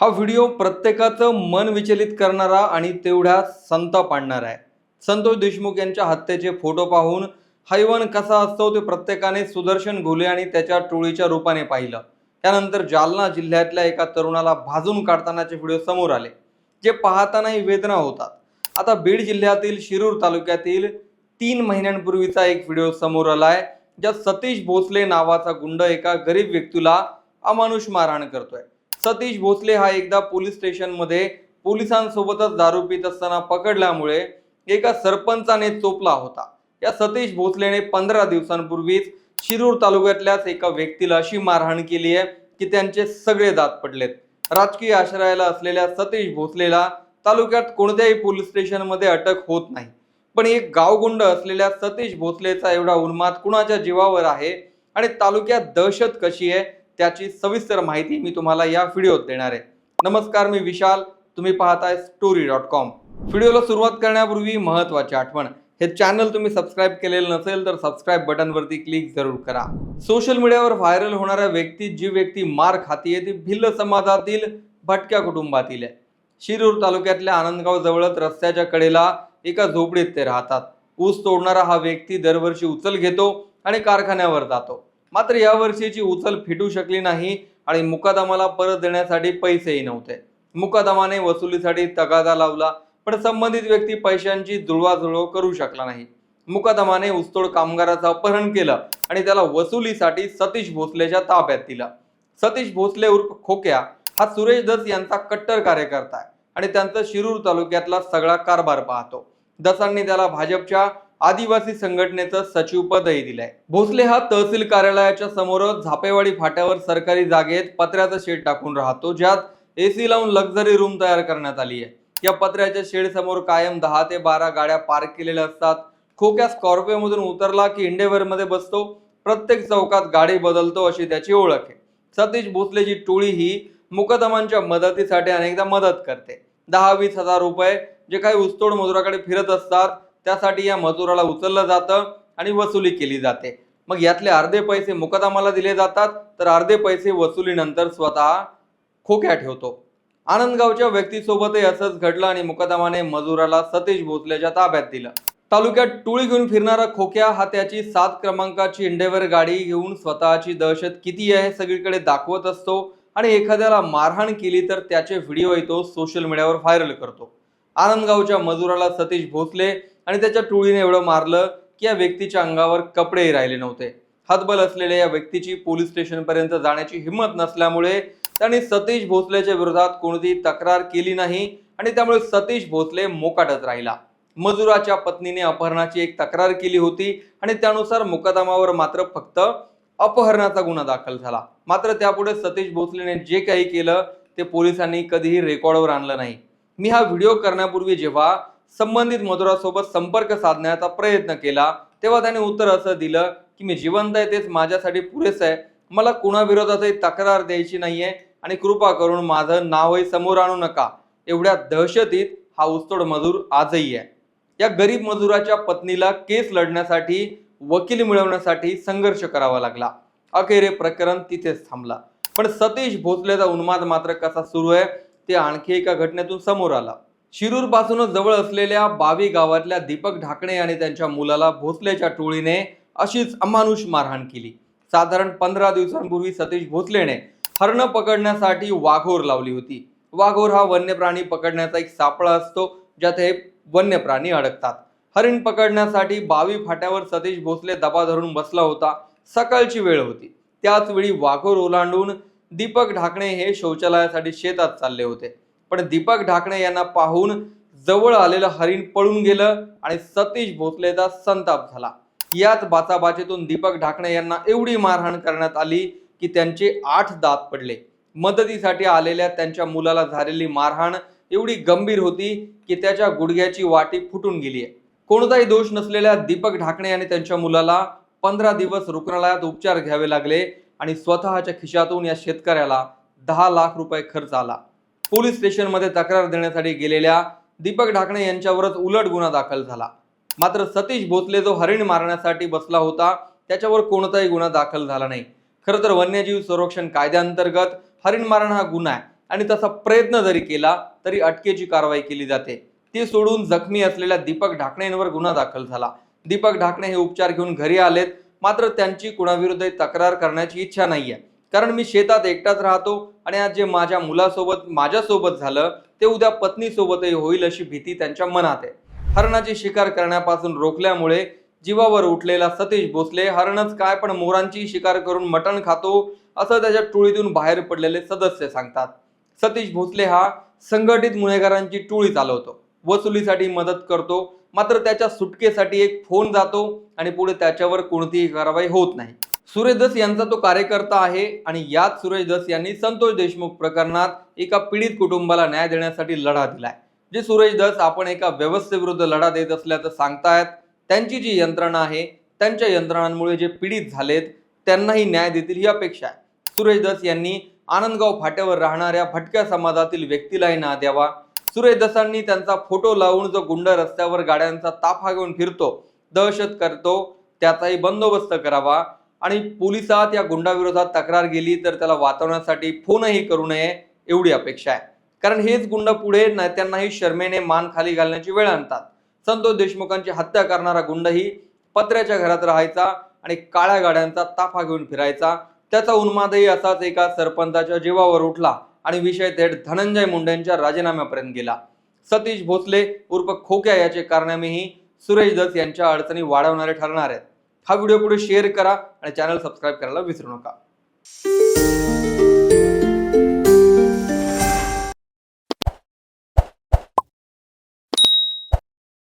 हा व्हिडिओ प्रत्येकाचं मन विचलित करणारा आणि तेवढ्या संताप आणणारा आहे. संतोष देशमुख यांच्या हत्येचे फोटो पाहून हैवन कसा असतो ते प्रत्येकाने सुदर्शन घोले आणि त्याच्या टोळीच्या रूपाने पाहिलं. त्यानंतर जालना जिल्ह्यातल्या एका तरुणाला भाजून काढतानाचे व्हिडिओ समोर आले जे पाहतानाही वेदना होतात. आता बीड जिल्ह्यातील शिरूर तालुक्यातील तीन महिन्यांपूर्वीचा एक व्हिडिओ समोर आलाय ज्यात सतीश भोसले नावाचा गुंड एका गरीब व्यक्तीला अमानुष मारहाण करतोय. सतीश भोसले हा एकदा पोलीस स्टेशनमध्ये पोलिसांसोबतच दारू पित असताना पकडल्यामुळे एका सरपंचाने चोपला होता. या सतीश भोसलेने पंधरा दिवसांपूर्वीच शिरूर तालुक्यातल्याच एका व्यक्तीला अशी मारहाण केली आहे की त्यांचे सगळे दात पडलेत. राजकीय आश्रयाला असलेल्या सतीश भोसलेला तालुक्यात कोणत्याही पोलीस स्टेशनमध्ये अटक होत नाही. पण एक गावगुंड असलेल्या सतीश भोसलेचा एवढा उन्माद कुणाच्या जीवावर आहे आणि तालुक्यात दहशत कशी आहे त्याची सविस्तर माहिती मी तुम्हाला या व्हिडिओत देणार आहे. नमस्कार मी विशाल. तुम्ही पाहताय स्टोरी डॉट कॉम व्हिडिओला सुरुवात करण्यापूर्वी महत्वाची आठवण. हे चॅनल तुम्ही सबस्क्राईब केलेलं नसेल तर सबस्क्राईब बटनवरती क्लिक जरूर करा. सोशल मीडियावर व्हायरल होणाऱ्या व्यक्ती जी व्यक्ती मार खातीये ती भिल्ल समाजातील भटक्या कुटुंबातील आहे. शिरूर तालुक्यातल्या आनंदगाव जवळच रस्त्याच्या कडेला एका झोपडीत ते राहतात. ऊस तोडणारा हा व्यक्ती दरवर्षी उचल घेतो आणि कारखान्यावर जातो. मात्र या वर्षीची उचल फिटू शकली नाही आणि मुकादमाला परत देण्यासाठी पैसेही नव्हते. मुकादमाने वसुलीसाठी तगादा लावला पण संबंधित व्यक्ती पैशांची जुळवाजुळव करू शकला नाही. मुकादमाने उसतोड कामगाराचं अपहरण केलं आणि त्याला वसुलीसाठी सतीश भोसलेच्या ताब्यात दिलं. सतीश भोसले उर्फ खोक्या हा सुरेश दस यांचा कट्टर कार्यकर्ता आहे आणि त्यांचा शिरूर तालुक्यातला सगळा कारभार पाहतो. दसांनी त्याला भाजपच्या आदिवासी संघटनेचं सचिवपदही दिलंय. भोसले हा तहसील कार्यालयाच्या समोरच झापेवाडी फाट्यावर सरकारी जागेत पत्र्याचं शेड टाकून राहतो ज्यात एसी लावून लक्झरी रूम तयार करण्यात आली आहे. या पत्र्याच्या शेड समोर कायम दहा ते बारा गाड्या पार्क केलेल्या असतात. खोक्या स्कॉर्पिओ मधून उतरला की इंडेवर मध्ये बसतो. प्रत्येक चौकात गाडी बदलतो अशी त्याची ओळख आहे. सतीश भोसलेची टोळी ही मुकदमांच्या मदतीसाठी अनेकदा मदत करते. दहा वीस हजार रुपये जे काही उस्तोड मजुराकडे फिरत असतात त्यासाठी या मजुराला उचललं जातं आणि वसुली केली जाते. मग यातले अर्धे पैसे मुकदमाला दिले जातात तर अर्धे पैसे वसुलीनंतर स्वतः खोक्या ठेवतो. आनंदगावच्या व्यक्तीसोबतही असंच घडलं आणि मुकदमाने मजुराला सतीश भोसलेच्या ताब्यात दिलं. तालुक्यात टुळी घेऊन फिरणारा खोक्या हा त्याची सात क्रमांकाची इंडेवर गाडी घेऊन स्वतःची दहशत किती आहे सगळीकडे दाखवत असतो आणि एखाद्याला मारहाण केली तर त्याचे व्हिडिओ तो सोशल मीडियावर व्हायरल करतो. आनंदगावच्या मजुराला सतीश भोसले आणि त्याच्या टोळीने एवढं मारलं की या व्यक्तीच्या अंगावर कपडेही राहिले नव्हते. हातबल असलेल्या या व्यक्तीची पोलीस स्टेशनपर्यंत जाण्याची हिंमत नसल्यामुळे त्यांनी सतीश भोसलेच्या विरोधात कोणतीही तक्रार केली नाही आणि त्यामुळे सतीश भोसले मोकाटच राहिला. मजुराच्या पत्नीने अपहरणाची एक तक्रार केली होती आणि त्यानुसार मुकदमावर मात्र फक्त अपहरणाचा गुन्हा दाखल झाला. मात्र त्यापुढे सतीश भोसलेने जे काही केलं ते पोलिसांनी कधीही रेकॉर्डवर आणलं नाही. मी हा व्हिडिओ करण्यापूर्वी जेव्हा संबंधित मजुरासोबत संपर्क साधण्याचा प्रयत्न केला. तेव्हा त्याने उत्तर असं दिलं की मी जिवंत आहे तेच माझ्यासाठी पुरेसं आहे. मला कुणाविरोधातही तक्रार द्यायची नाहीये आणि कृपा करून माझं नावही समोर आणू नका. एवढ्या दहशतीत हा ऊसतोड मजूर आजही आहे. या गरीब मजुराच्या पत्नीला केस लढण्यासाठी वकील मिळवण्यासाठी संघर्ष करावा लागला. अखेर हे प्रकरण तिथेच थांबला. पण सतीश भोसलेचा उन्माद मात्र कसा सुरू आहे ते आणखी एका घटनेतून समोर आला. शिरूर पासूनच जवळ असलेल्या बावी गावातल्या दीपक ढाकणे आणि त्यांच्या मुलाला भोसलेच्या टोळीने अशीच अमानुष मारहाण केली. साधारण पंधरा दिवसांपूर्वी सतीश भोसलेने हरण पकडण्यासाठी वाघोर लावली होती. वाघोर हा वन्य प्राणी पकडण्याचा एक सापळा असतो ज्यात हे वन्य प्राणी अडकतात. हरिण पकडण्यासाठी बावी फाट्यावर सतीश भोसले दबा धरून बसला होता. सकाळची वेळ होती. त्याचवेळी वाघोर ओलांडून दीपक ढाकणे हे शौचालयासाठी शेतात चालले होते. पण दीपक ढाकणे यांना पाहून जवळ आलेलं हरिण पळून गेलं आणि सतीश भोसलेचा संताप झाला. याच बाचाबाचीतून दीपक ढाकणे यांना एवढी मारहाण करण्यात आली की त्यांचे आठ दात पडले. मदतीसाठी आलेल्या त्यांच्या मुलाला झालेली मारहाण एवढी गंभीर होती की त्याच्या गुडघ्याची वाटी फुटून गेली आहे. कोणताही दोष नसलेल्या दीपक ढाकणे आणि त्यांच्या मुलाला पंधरा दिवस रुग्णालयात उपचार घ्यावे लागले आणि स्वतःच्या खिशातून या शेतकऱ्याला दहा लाख रुपये खर्च आला. पोलीस स्टेशनमध्ये तक्रार देण्यासाठी गेलेल्या दीपक ढाकणे यांच्यावरच उलट गुन्हा दाखल झाला. मात्र सतीश भोसले जो हरिण मारण्यासाठी बसला होता त्याच्यावर कोणताही गुन्हा दाखल झाला नाही. खरं तर वन्यजीव संरक्षण कायद्याअंतर्गत हरिण मारण हा गुन्हा आहे आणि तसा प्रयत्न जरी केला तरी अटकेची कारवाई केली जाते. ती सोडून जखमी असलेल्या दीपक ढाकणेंवर गुन्हा दाखल झाला. दीपक ढाकणे हे उपचार घेऊन घरी आलेत मात्र त्यांची कुणाविरुद्ध तक्रार करण्याची इच्छा नाही आहे कारण मी शेतात एकटाच राहतो आणि आज जे माझ्या मुलासोबत माझ्यासोबत झालं ते उद्या पत्नीसोबतही होईल अशी भीती त्यांच्या मनात आहे. हरणाची शिकार करण्यापासून रोखल्यामुळे जीवावर उठलेला सतीश भोसले हरणच काय पण मोरांची शिकार करून मटण खातो असं त्याच्या टोळीतून बाहेर पडलेले सदस्य सांगतात. सतीश भोसले हा संघटित गुन्हेगारांची टोळी चालवतो. वसुलीसाठी मदत करतो मात्र त्याच्या सुटकेसाठी एक फोन जातो आणि पुढे त्याच्यावर कोणतीही कारवाई होत नाही. सुरेश दस यांचा तो कार्यकर्ता आहे आणि यात सुरेश दस यांनी संतोष देशमुख प्रकरणात एका पीडित कुटुंबाला न्याय देण्यासाठी लढा दिलाय. जे सुरेश दस आपण एका व्यवस्थेविरुद्ध लढा देत असल्याचं सांगतायत त्यांची जी यंत्रणा आहे त्यांच्या यंत्रणांमुळे जे पीडित झालेत त्यांनाही न्याय देतील ही अपेक्षा आहे. सुरेश दस यांनी आनंदगाव फाट्यावर राहणाऱ्या भटक्या समाजातील व्यक्तीलाही ना द्यावा. सुरेश दसांनी त्यांचा फोटो लावून जो गुंड रस्त्यावर गाड्यांचा ताफा घेऊन फिरतो दहशत करतो त्याचाही बंदोबस्त करावा. आणि पोलिसात या गुंडाविरोधात तक्रार गेली तर त्याला वाचवण्यासाठी फोनही करू नये एवढी अपेक्षा आहे. कारण हेच गुंड पुढे नेत्यांनाही शर्मेने मान खाली घालण्याची वेळ आणतात. संतोष देशमुखांची हत्या करणारा गुंडही पत्र्याच्या घरात राहायचा आणि काळ्या गाड्यांचा ताफा घेऊन फिरायचा. त्याचा उन्मादही असाच एका सरपंचाच्या जीवावर उठला आणि विषय थेट धनंजय मुंडेंच्या राजीनाम्यापर्यंत गेला. सतीश भोसले उर्फ खोक्या याचे कारनामेही सुरेश दस यांच्या अडचणी वाढवणारे ठरणार आहेत. हा व्हिडिओ पुढे शेअर करा आणि चॅनल सबस्क्राईब करायला विसरू नका.